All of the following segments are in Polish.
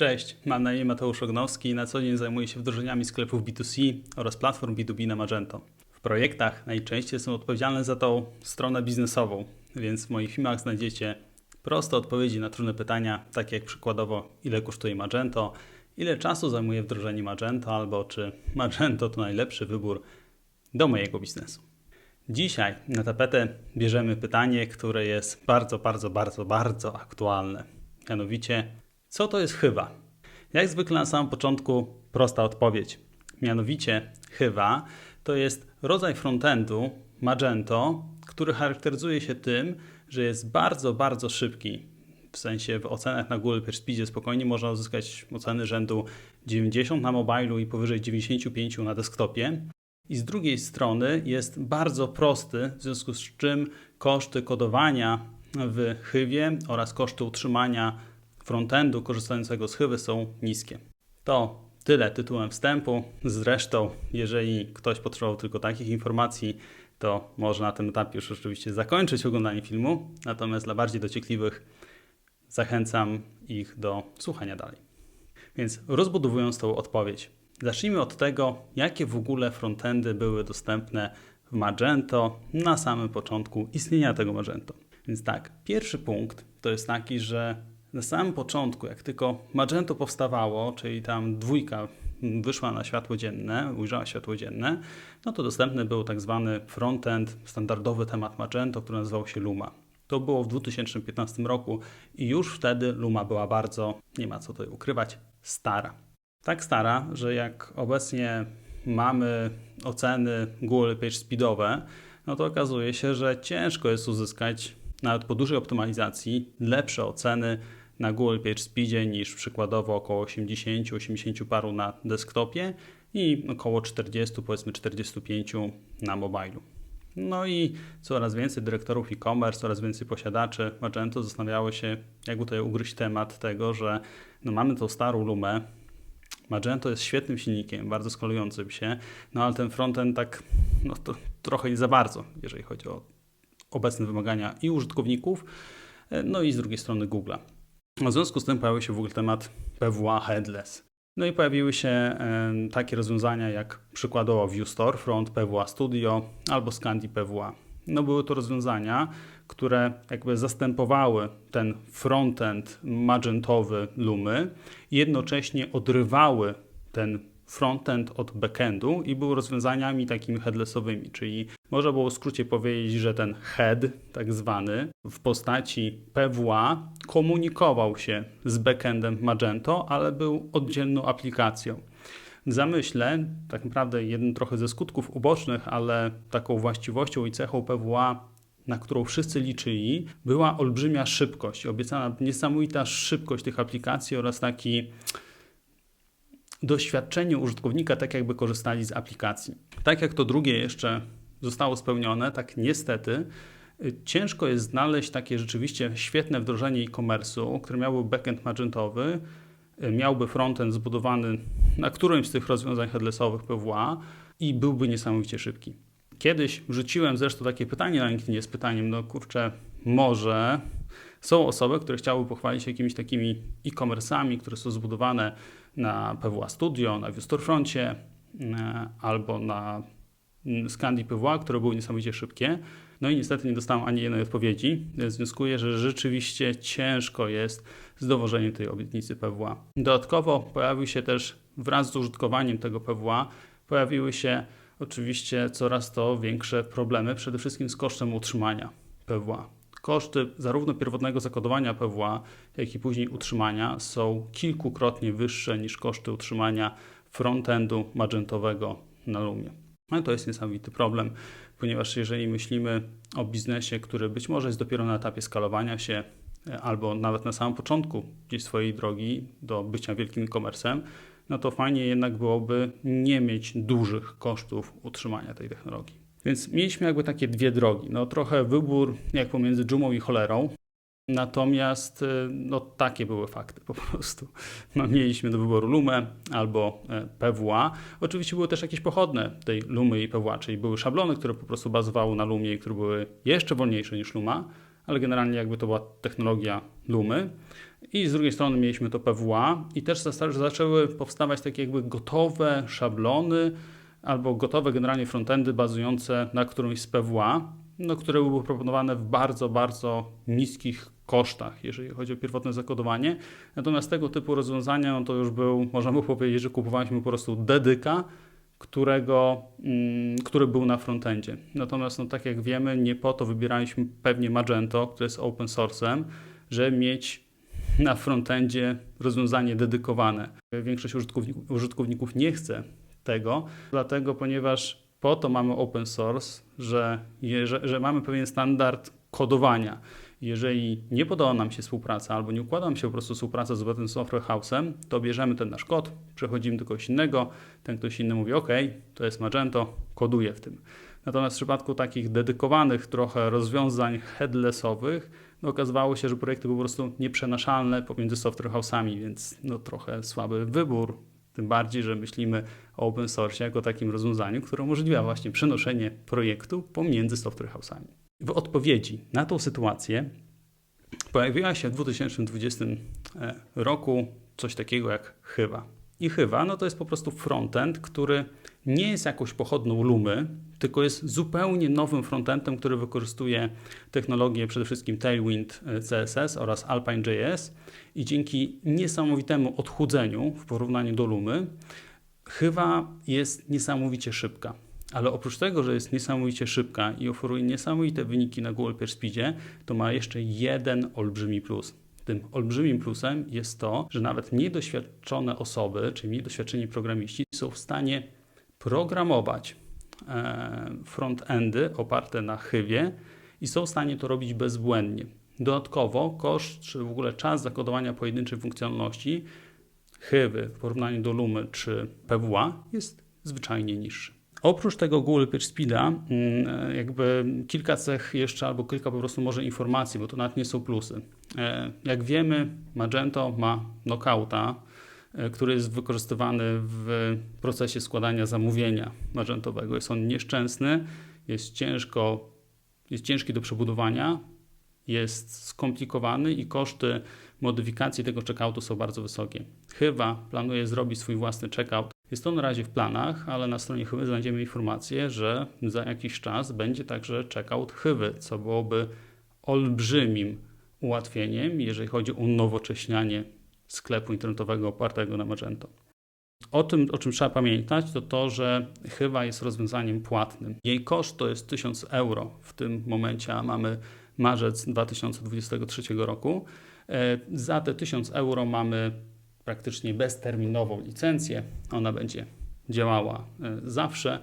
Cześć, mam na imię Mateusz Ognowski i na co dzień zajmuję się wdrożeniami sklepów B2C oraz platform B2B na Magento. W projektach najczęściej jestem odpowiedzialny za tą stronę biznesową, więc w moich filmach znajdziecie proste odpowiedzi na trudne pytania, takie jak przykładowo ile kosztuje Magento, ile czasu zajmuje wdrożenie Magento albo czy Magento to najlepszy wybór do mojego biznesu. Dzisiaj na tapetę bierzemy pytanie, które jest bardzo, bardzo, bardzo, bardzo aktualne. Mianowicie, co to jest chyba? Jak zwykle na samym początku prosta odpowiedź. Mianowicie, chyba to jest rodzaj frontendu Magento, który charakteryzuje się tym, że jest bardzo, bardzo szybki. W sensie w ocenach na Google Per Speedzie spokojnie można uzyskać oceny rzędu 90 na mobilu i powyżej 95 na desktopie. I z drugiej strony jest bardzo prosty, w związku z czym koszty kodowania w Chywie oraz koszty utrzymania frontendu korzystającego z Chywy są niskie. To tyle tytułem wstępu. Zresztą, jeżeli ktoś potrzebował tylko takich informacji, to może na tym etapie już oczywiście zakończyć oglądanie filmu. Natomiast dla bardziej dociekliwych zachęcam ich do słuchania dalej. Więc rozbudowując tą odpowiedź, zacznijmy od tego, jakie w ogóle frontendy były dostępne w Magento na samym początku istnienia tego Magento. Więc tak, pierwszy punkt to jest taki, że na samym początku, jak tylko Magento powstawało, czyli tam dwójka wyszła na światło dzienne, ujrzała światło dzienne, no to dostępny był tak zwany frontend, standardowy temat Magento, który nazywał się Luma. To było w 2015 roku i już wtedy Luma była bardzo, nie ma co tutaj ukrywać, stara. Tak stara, że jak obecnie mamy oceny Google Page Speedowe, no to okazuje się, że ciężko jest uzyskać nawet po dużej optymalizacji lepsze oceny na Google Page Speedzie niż przykładowo około 80-80 paru na desktopie i około 40, powiedzmy 45 na mobilu. No i coraz więcej dyrektorów e-commerce, coraz więcej posiadaczy Magento zastanawiało się, jak tutaj ugryźć temat tego, że no mamy tą starą lumę, Magento jest świetnym silnikiem, bardzo skalującym się, no ale ten frontend tak no to trochę nie za bardzo, jeżeli chodzi o obecne wymagania i użytkowników, no i z drugiej strony Google'a. W związku z tym pojawił się w ogóle temat PWA headless. No i pojawiły się takie rozwiązania jak przykładowo View Storefront, PWA Studio albo Scandi PWA. No były to rozwiązania, które jakby zastępowały ten frontend magentowy Lumy jednocześnie odrywały ten frontend od backendu i były rozwiązaniami takimi headlessowymi, czyli można było w skrócie powiedzieć, że ten head, tak zwany, w postaci PWA komunikował się z backendem Magento, ale był oddzielną aplikacją. W zamyśle, tak naprawdę jeden trochę ze skutków ubocznych, ale taką właściwością i cechą PWA na którą wszyscy liczyli, była olbrzymia szybkość, obiecana niesamowita szybkość tych aplikacji oraz taki doświadczenie użytkownika, tak jakby korzystali z aplikacji. Tak jak to drugie jeszcze zostało spełnione, tak niestety y, ciężko jest znaleźć takie rzeczywiście świetne wdrożenie e-commerce'u, które miałoby backend magentowy, y, miałby frontend zbudowany na którymś z tych rozwiązań headlessowych PWA i byłby niesamowicie szybki. Kiedyś rzuciłem zresztą takie pytanie na LinkedInie z pytaniem, no kurczę, może są osoby, które chciałyby pochwalić się jakimiś takimi e-commerce'ami, które są zbudowane na PWA Studio, na ViewStorefroncie e, albo na mm, Scandi PWA, które były niesamowicie szybkie. No i niestety nie dostałem ani jednej odpowiedzi. Wnioskuję, że rzeczywiście ciężko jest z dowożeniem tej obietnicy PWA. Dodatkowo pojawił się też wraz z użytkowaniem tego PWA, pojawiły się oczywiście coraz to większe problemy, przede wszystkim z kosztem utrzymania PWA. Koszty zarówno pierwotnego zakodowania PWA, jak i później utrzymania są kilkukrotnie wyższe niż koszty utrzymania frontendu magentowego na Lumie. No to jest niesamowity problem, ponieważ jeżeli myślimy o biznesie, który być może jest dopiero na etapie skalowania się, albo nawet na samym początku gdzieś swojej drogi do bycia wielkim e-commerce'em, no to fajnie jednak byłoby nie mieć dużych kosztów utrzymania tej technologii. Więc mieliśmy jakby takie dwie drogi. No trochę wybór jak pomiędzy dżumą i cholerą. Natomiast y, no, takie były fakty po prostu. No, mieliśmy do wyboru Lumę albo e, PWA. Oczywiście były też jakieś pochodne tej Lumy i PWA, czyli były szablony, które po prostu bazowały na Lumie i które były jeszcze wolniejsze niż Luma, ale generalnie jakby to była technologia Lumy. I z drugiej strony mieliśmy to PWA i też zaczęły powstawać takie jakby gotowe szablony albo gotowe generalnie frontendy bazujące na którymś z PWA, no, które były proponowane w bardzo, bardzo niskich kosztach, jeżeli chodzi o pierwotne zakodowanie. Natomiast tego typu rozwiązania, no to już był, można by powiedzieć, że kupowaliśmy po prostu dedyka, którego, mm, który był na frontendzie. Natomiast, no, tak jak wiemy, nie po to wybieraliśmy pewnie Magento, które jest open source'em, żeby mieć na frontendzie rozwiązanie dedykowane. Większość użytkowników, użytkowników nie chce tego, dlatego ponieważ po to mamy open source, że, że, że mamy pewien standard kodowania. Jeżeli nie podoba nam się współpraca albo nie układa nam się po prostu współpraca z Open Software House'em, to bierzemy ten nasz kod, przechodzimy do kogoś innego, ten ktoś inny mówi OK, to jest Magento, koduje w tym. Natomiast w przypadku takich dedykowanych trochę rozwiązań headlessowych, no okazywało się, że projekty były po prostu nieprzenaszalne pomiędzy software house'ami, więc no trochę słaby wybór. Tym bardziej, że myślimy o open source jako takim rozwiązaniu, które umożliwia właśnie przenoszenie projektu pomiędzy software house'ami. W odpowiedzi na tą sytuację pojawiła się w 2020 e, roku coś takiego jak Chyba. I Chyba no to jest po prostu frontend, który nie jest jakąś pochodną Lumy, tylko jest zupełnie nowym frontendem, który wykorzystuje technologię przede wszystkim Tailwind e, CSS oraz Alpine.js i dzięki niesamowitemu odchudzeniu w porównaniu do Lumy, Chyba jest niesamowicie szybka. Ale oprócz tego, że jest niesamowicie szybka i oferuje niesamowite wyniki na Google Speedzie, to ma jeszcze jeden olbrzymi plus. Tym olbrzymim plusem jest to, że nawet niedoświadczone osoby, czyli mniej doświadczeni programiści, są w stanie programować e, frontendy oparte na chywie i są w stanie to robić bezbłędnie. Dodatkowo koszt, czy w ogóle czas zakodowania pojedynczej funkcjonalności chywy w porównaniu do Lumy czy PWA jest zwyczajnie niższy. Oprócz tego Google PageSpeeda, mm, jakby kilka cech jeszcze, albo kilka po prostu może informacji, bo to nawet nie są plusy. E, jak wiemy, Magento ma knockouta, e, który jest wykorzystywany w procesie składania zamówienia magentowego. Jest on nieszczęsny, jest ciężko, jest ciężki do przebudowania, jest skomplikowany i koszty modyfikacji tego checkoutu są bardzo wysokie. Chyba planuje zrobić swój własny checkout jest to na razie w planach, ale na stronie Chywy znajdziemy informację, że za jakiś czas będzie także checkout Chywy, co byłoby olbrzymim ułatwieniem, jeżeli chodzi o unowocześnianie sklepu internetowego opartego na Magento. O tym, o czym trzeba pamiętać, to to, że Chyba jest rozwiązaniem płatnym. Jej koszt to jest 1000 euro. W tym momencie mamy marzec 2023 roku. E, za te 1000 euro mamy praktycznie bezterminową licencję. Ona będzie działała e, zawsze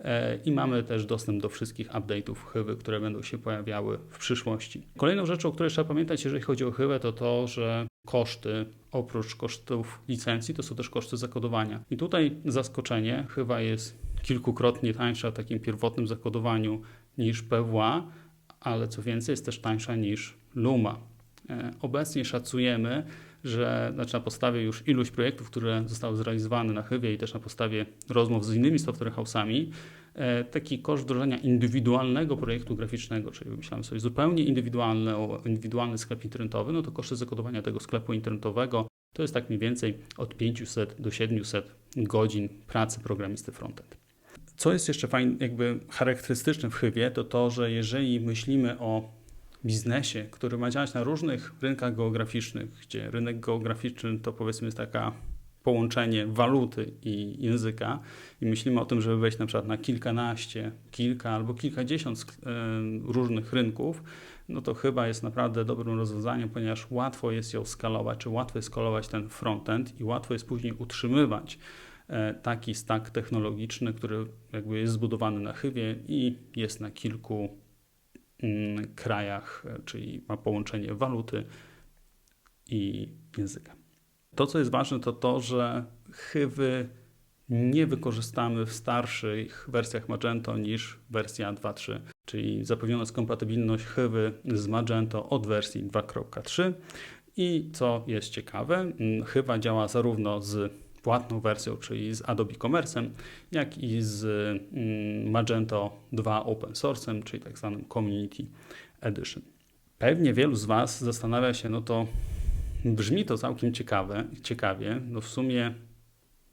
e, i mamy też dostęp do wszystkich update'ów Chywy, które będą się pojawiały w przyszłości. Kolejną rzeczą, o której trzeba pamiętać, jeżeli chodzi o Chywę, to to, że koszty, oprócz kosztów licencji, to są też koszty zakodowania. I tutaj zaskoczenie, Chyba jest kilkukrotnie tańsza w takim pierwotnym zakodowaniu niż PWA, ale co więcej jest też tańsza niż Luma. E, obecnie szacujemy, że znaczy na podstawie już iluś projektów, które zostały zrealizowane na Chywie i też na podstawie rozmów z innymi software house'ami, e, taki koszt wdrożenia indywidualnego projektu graficznego, czyli myślałem sobie zupełnie indywidualny, indywidualny sklep internetowy, no to koszty zakodowania tego sklepu internetowego to jest tak mniej więcej od 500 do 700 godzin pracy programisty frontend. Co jest jeszcze fajnie, jakby charakterystyczne w Chywie, to to, że jeżeli myślimy o biznesie, który ma działać na różnych rynkach geograficznych, gdzie rynek geograficzny to powiedzmy jest taka połączenie waluty i języka. I myślimy o tym, żeby wejść na przykład na kilkanaście, kilka albo kilkadziesiąt e, różnych rynków, no to chyba jest naprawdę dobrym rozwiązaniem, ponieważ łatwo jest ją skalować, czy łatwo jest skalować ten frontend i łatwo jest później utrzymywać e, taki stack technologiczny, który jakby jest zbudowany na chywie i jest na kilku krajach, e, czyli ma połączenie waluty i języka. To, co jest ważne, to to, że chywy nie wykorzystamy w starszych wersjach Magento niż wersja 2.3, czyli zapewniona kompatybilność chywy z Magento od wersji 2.3 i co jest ciekawe, mm, chyba działa zarówno z płatną wersją, czyli z Adobe Commerce, jak i z mm, Magento 2 Open Source'em, czyli tak zwanym Community Edition. Pewnie wielu z Was zastanawia się, no to brzmi to całkiem ciekawe, ciekawie. No w sumie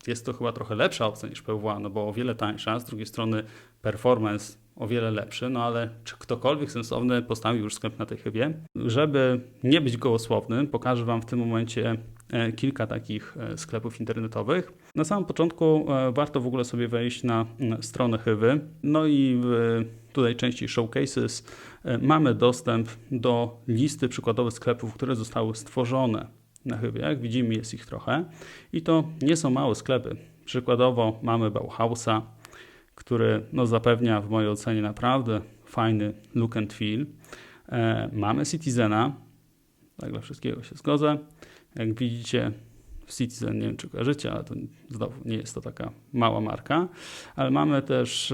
jest to chyba trochę lepsza opcja niż PWA, no bo o wiele tańsza, z drugiej strony performance o wiele lepszy, no ale czy ktokolwiek sensowny postawił już sklep na tej chybie? Żeby nie być gołosłownym, pokażę Wam w tym momencie kilka takich e, sklepów internetowych. Na samym początku e, warto w ogóle sobie wejść na stronę Chywy, no i tutaj części Showcases mamy dostęp do listy przykładowych sklepów, które zostały stworzone na Chywie. Jak widzimy jest ich trochę i to nie są małe sklepy. Przykładowo mamy Bauhausa, który no, zapewnia w mojej ocenie naprawdę fajny look and feel. E, mamy Citizena, tak dla wszystkiego się zgodzę. Jak widzicie, Citizen, nie wiem czy kojarzycie, ale to znowu nie jest to taka mała marka, ale mamy też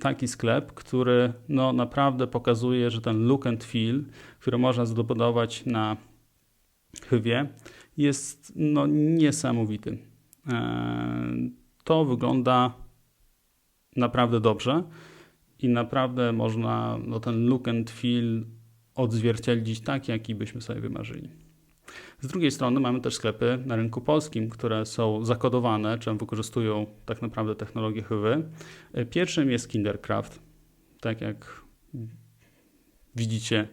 taki sklep, który no, naprawdę pokazuje, że ten look and feel, który można zbudować na chywie, jest no, niesamowity. To wygląda naprawdę dobrze i naprawdę można no, ten look and feel odzwierciedlić tak, jaki byśmy sobie wymarzyli. Z drugiej strony mamy też sklepy na rynku polskim, które są zakodowane, czym wykorzystują tak naprawdę technologię chywy. Pierwszym jest Kindercraft. Tak jak widzicie,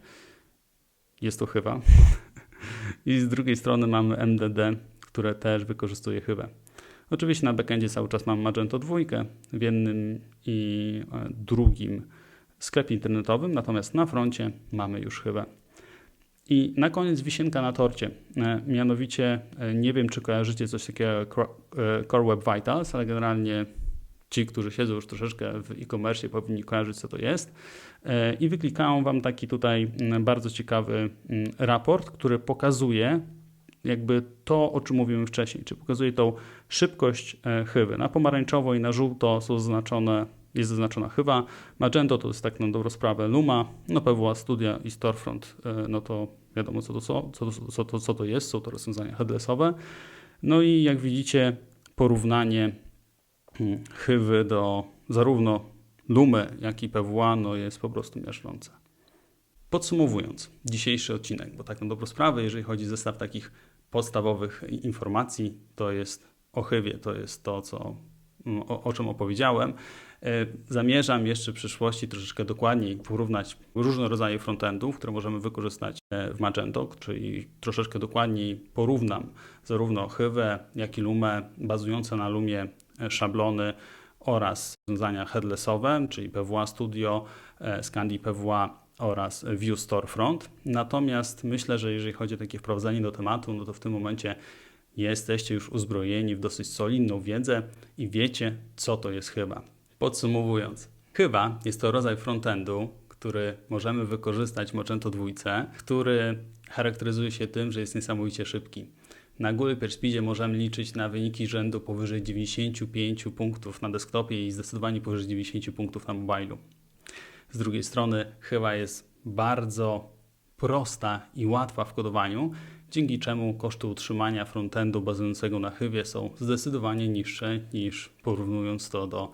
jest to chyba. I z drugiej strony mamy MDD, które też wykorzystuje chywę. Oczywiście na backendzie cały czas mam Magento 2 w jednym i e, drugim sklepie internetowym, natomiast na froncie mamy już chywę. I na koniec wisienka na torcie. E, mianowicie, e, nie wiem czy kojarzycie coś takiego Core Web Vitals, ale generalnie ci, którzy siedzą już troszeczkę w e-commerce powinni kojarzyć co to jest. I wyklikałem Wam taki tutaj bardzo ciekawy raport, który pokazuje jakby to, o czym mówiłem wcześniej, czy pokazuje tą szybkość e, chywy. Na pomarańczowo i na żółto są zaznaczone, jest zaznaczona chyba. Magento to jest tak na dobrą sprawę Luma, no PWA Studia i Storefront, e, no to wiadomo co to, co, co, co, to, co to jest, są to rozwiązania headlessowe. No i jak widzicie porównanie hmm, chywy do zarówno Lumy, jak i PWA no jest po prostu miażdżące. Podsumowując dzisiejszy odcinek, bo tak na dobrą sprawę, jeżeli chodzi o zestaw takich podstawowych informacji, to jest ochywie, to jest to, co, mm, o, o czym opowiedziałem. E, zamierzam jeszcze w przyszłości troszeczkę dokładniej porównać różne rodzaje frontendów, które możemy wykorzystać e, w Magento, czyli troszeczkę dokładniej porównam zarówno Chywę, jak i Lumę, bazujące na Lumie e, szablony oraz rozwiązania headlessowe, czyli PWA Studio, Scandi PWA oraz View Storefront. Natomiast myślę, że jeżeli chodzi o takie wprowadzenie do tematu, no to w tym momencie jesteście już uzbrojeni w dosyć solidną wiedzę i wiecie, co to jest chyba. Podsumowując, chyba jest to rodzaj frontendu, który możemy wykorzystać w Magento 2, który charakteryzuje się tym, że jest niesamowicie szybki. Na Google PageSpeedzie możemy liczyć na wyniki rzędu powyżej 95 punktów na desktopie i zdecydowanie powyżej 90 punktów na mobilu. Z drugiej strony chyba jest bardzo prosta i łatwa w kodowaniu, dzięki czemu koszty utrzymania frontendu bazującego na chywie są zdecydowanie niższe niż porównując to do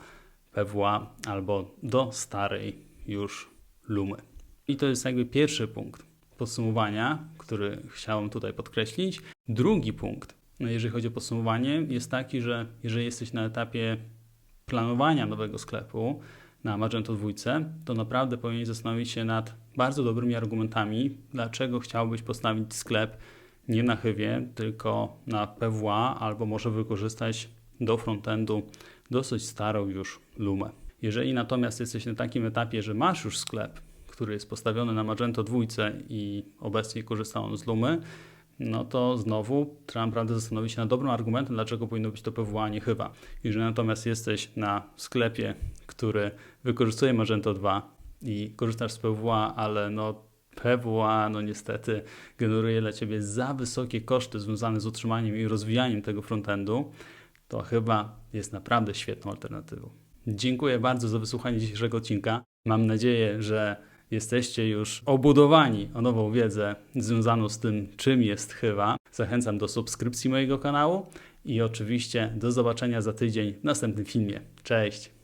PWA albo do starej już Lumy. I to jest jakby pierwszy punkt podsumowania, który chciałem tutaj podkreślić. Drugi punkt, no jeżeli chodzi o podsumowanie, jest taki, że jeżeli jesteś na etapie planowania nowego sklepu, na Magento 2, to naprawdę powinien zastanowić się nad bardzo dobrymi argumentami, dlaczego chciałbyś postawić sklep nie na chywie, tylko na PWA, albo może wykorzystać do frontendu dosyć starą już Lumę. Jeżeli natomiast jesteś na takim etapie, że masz już sklep, który jest postawiony na Magento 2 i obecnie korzysta on z Lumy, no to znowu trzeba naprawdę zastanowić się nad dobrym argumentem, dlaczego powinno być to PWA, nie chyba. Jeżeli natomiast jesteś na sklepie, który wykorzystuje Magento 2 i korzystasz z PWA, ale no PWA no niestety generuje dla Ciebie za wysokie koszty związane z utrzymaniem i rozwijaniem tego frontendu, to chyba jest naprawdę świetną alternatywą. Dziękuję bardzo za wysłuchanie dzisiejszego odcinka. Mam nadzieję, że jesteście już obudowani o nową wiedzę związaną z tym, czym jest chyba. Zachęcam do subskrypcji mojego kanału i oczywiście do zobaczenia za tydzień w następnym filmie. Cześć!